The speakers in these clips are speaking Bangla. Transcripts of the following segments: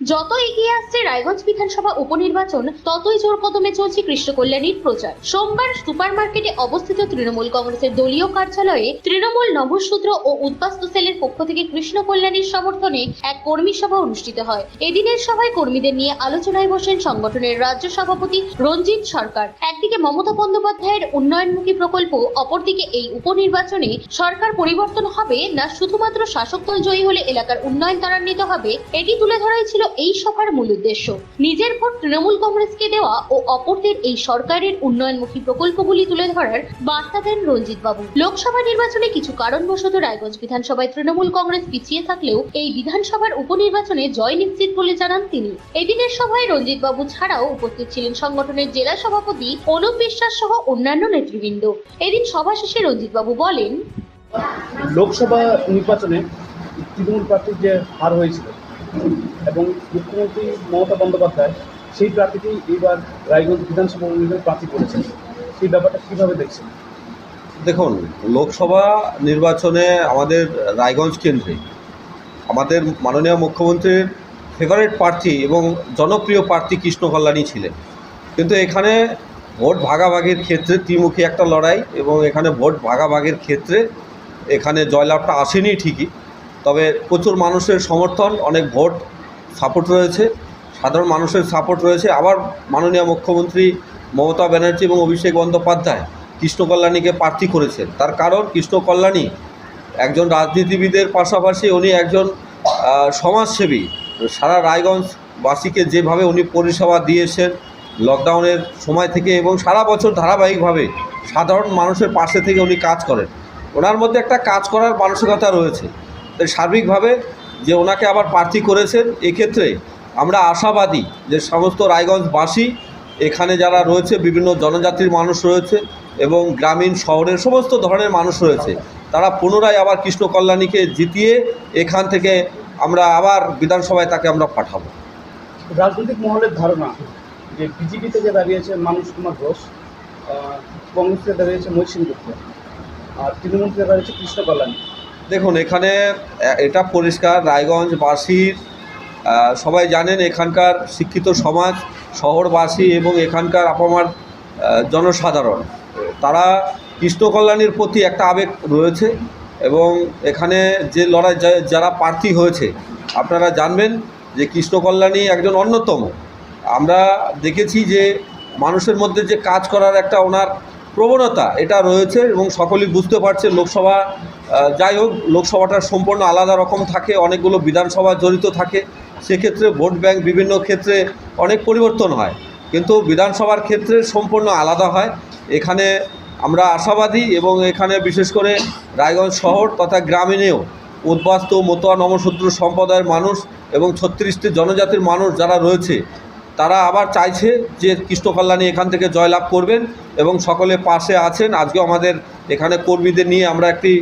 যত এগিয়ে আসছে রায়গঞ্জ বিধানসভা উপনির্বাচন, ততই জোর কদমে চলছে কৃষ্ণ কল্যাণীর প্রচার। সোমবার সুপার মার্কেটে অবস্থিত তৃণমূল কংগ্রেসের দলীয় কার্যালয়ে তৃণমূল নভসূত্র ও উদ্বাস্তু সেলের পক্ষ থেকে কৃষ্ণ কল্যাণীর সমর্থনে এক কর্মী সভা অনুষ্ঠিত হয়। এদিনের সভায় কর্মীদের নিয়ে আলোচনায় বসেন সংগঠনের রাজ্য সভাপতি রঞ্জিত সরকার। একদিকে মমতা বন্দ্যোপাধ্যায়ের উন্নয়নমুখী প্রকল্প, অপরদিকে এই উপনির্বাচনে সরকার পরিবর্তন হবে না শুধুমাত্র শাসক দল জয়ী হলে এলাকার উন্নয়ন ত্বরান্বিত হবে, এটি তুলে ধরাই ছিল এই সভার মূল উদ্দেশ্য। নিজের ভোট তৃণমূল কংগ্রেসকে দেওয়া ও অপরদের এই সরকারের উন্নয়নমুখী প্রকল্পগুলি তুলে ধরার বার্তা দেন রঞ্জিত বাবু লোকসভা নির্বাচনে কিছু কারণবশত রায়গঞ্জ বিধানসভায় তৃণমূল কংগ্রেস পিছিয়ে থাকলেও এই বিধানসভার উপনির্বাচনে জয় নিশ্চিত বলে জানান তিনি। এদিনের সভায় রঞ্জিত বাবু ছাড়াও উপস্থিত ছিলেন সংগঠনের জেলা সভাপতি অনুপ বিশ্বাস সহ অন্যান্য নেতৃবৃন্দ। এদিন সভা শেষে রঞ্জিত বাবু বলেন, লোকসভা নির্বাচনে তৃণমূল প্রার্থীর যে হার হয়েছিল এবং মুখ্যমন্ত্রী মমতা বন্দ্যোপাধ্যায় সেই প্রার্থীকেই এইবার রায়গঞ্জ বিধানসভা নির্বাচনে প্রার্থী করেছেন। সেই ব্যাপারটা কীভাবে দেখছেন? দেখুন, লোকসভা নির্বাচনে আমাদের রায়গঞ্জ কেন্দ্রে আমাদের মাননীয় মুখ্যমন্ত্রীর ফেভারিট প্রার্থী এবং জনপ্রিয় প্রার্থী কৃষ্ণ কল্যাণী ছিলেন। কিন্তু এখানে ভোট ভাগাভাগির ক্ষেত্রে ত্রিমুখী একটা লড়াই এবং এখানে ভোট ভাগাভাগির ক্ষেত্রে এখানে জয়লাভটা আসেনি ঠিকই। তবে প্রচুর মানুষের সমর্থন, অনেক ভোট সাপোর্ট রয়েছে, সাধারণ মানুষের সাপোর্ট রয়েছে। আবার মাননীয় মুখ্যমন্ত্রী মমতা ব্যানার্জি এবং অভিষেক বন্দ্যোপাধ্যায় কৃষ্ণ কল্যাণীকে প্রার্থী করেছেন। তার কারণ কৃষ্ণ কল্যাণী একজন রাজনীতিবিদের পাশাপাশি উনি একজন সমাজসেবী। সারা রায়গঞ্জবাসীকে যেভাবে উনি পরিষেবা দিয়েছেন লকডাউনের সময় থেকে এবং সারা বছর ধারাবাহিকভাবে সাধারণ মানুষের পাশে থেকে উনি কাজ করেন। ওনার মধ্যে একটা কাজ করার মানসিকতা রয়েছে। তাই সার্বিকভাবে যে ওনাকে আবার প্রার্থী করেছেন, এক্ষেত্রে আমরা আশাবাদী যে সমস্ত রায়গঞ্জবাসী এখানে যারা রয়েছে, বিভিন্ন জনজাতির মানুষ রয়েছে এবং গ্রামীণ শহরের সমস্ত ধরনের মানুষ রয়েছে, তারা পুনরায় আবার কৃষ্ণ কল্যাণীকে জিতিয়ে এখান থেকে আমরা আবার বিধানসভায় তাকে আমরা পাঠাবো। রাজনৈতিক মহলের ধারণা যে বিজেপি থেকে দাঁড়িয়েছে মানুষ কুমার ঘোষ কংগ্রেস থেকে দাঁড়িয়েছে মৈসিন গুপ্ত, আর তৃণমূল থেকে দাঁড়িয়েছে কৃষ্ণ কল্যাণী দেখুন, এখানে এটা পরিষ্কার রায়গঞ্জবাসীর সবাই জানেন এখানকার শিক্ষিত সমাজ, শহরবাসী এবং এখানকার আপামার জনসাধারণ। তারা কৃষ্ণ কল্যাণীর প্রতি একটা আবেগ রয়েছে এবং এখানে যে লড়াই যারা প্রার্থী হয়েছে, আপনারা জানবেন যে কৃষ্ণকল্যাণী একজন অন্যতম। আমরা দেখেছি যে মানুষের মধ্যে যে কাজ করার একটা ওনার প্রবণতা এটা রয়েছে এবং সকলেই বুঝতে পারছে লোকসভা যাই হোক, লোকসভাটা সম্পূর্ণ আলাদা রকম থাকে, অনেকগুলো বিধানসভা জড়িত থাকে, সেক্ষেত্রে ভোট ব্যাংক বিভিন্ন ক্ষেত্রে অনেক পরিবর্তন হয়। কিন্তু বিধানসভার ক্ষেত্রে সম্পূর্ণ আলাদা হয়। এখানে আমরা আশাবাদী এবং এখানে বিশেষ করে রায়গঞ্জ শহর তথা গ্রামীণেও উদ্বাস্ত, মতোয়া নমশূদ্র সম্প্রদায়ের মানুষ এবং ছত্রিশটি জনজাতির মানুষ যারা রয়েছে তারা আবার চাইছে যে কৃষ্ণ কল্যাণী এখান থেকে জয়লাভ করবেন এবং সকলে পাশে আছেন আজকে আমাদের এখানে কর্মীদের নিয়ে আমরা একটি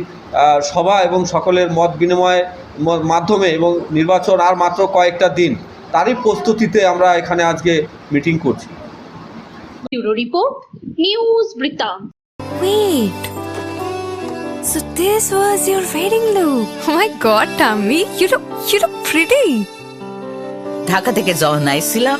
সভা এবং সকলের মত বিনিময় ম- মাধ্যমে এবং নির্বাচন আর মাত্র কয়েকটা দিন তারই প্রস্তুতিতে আমরা এখানে আজকে মিটিং করছি ব্যুরো রিপোর্ট নিউজ বৃত্তান্ত Wait. So this was your wedding look. Oh my god, Tammy, you look you look pretty. Dhaka থেকে যখন আইছিলাম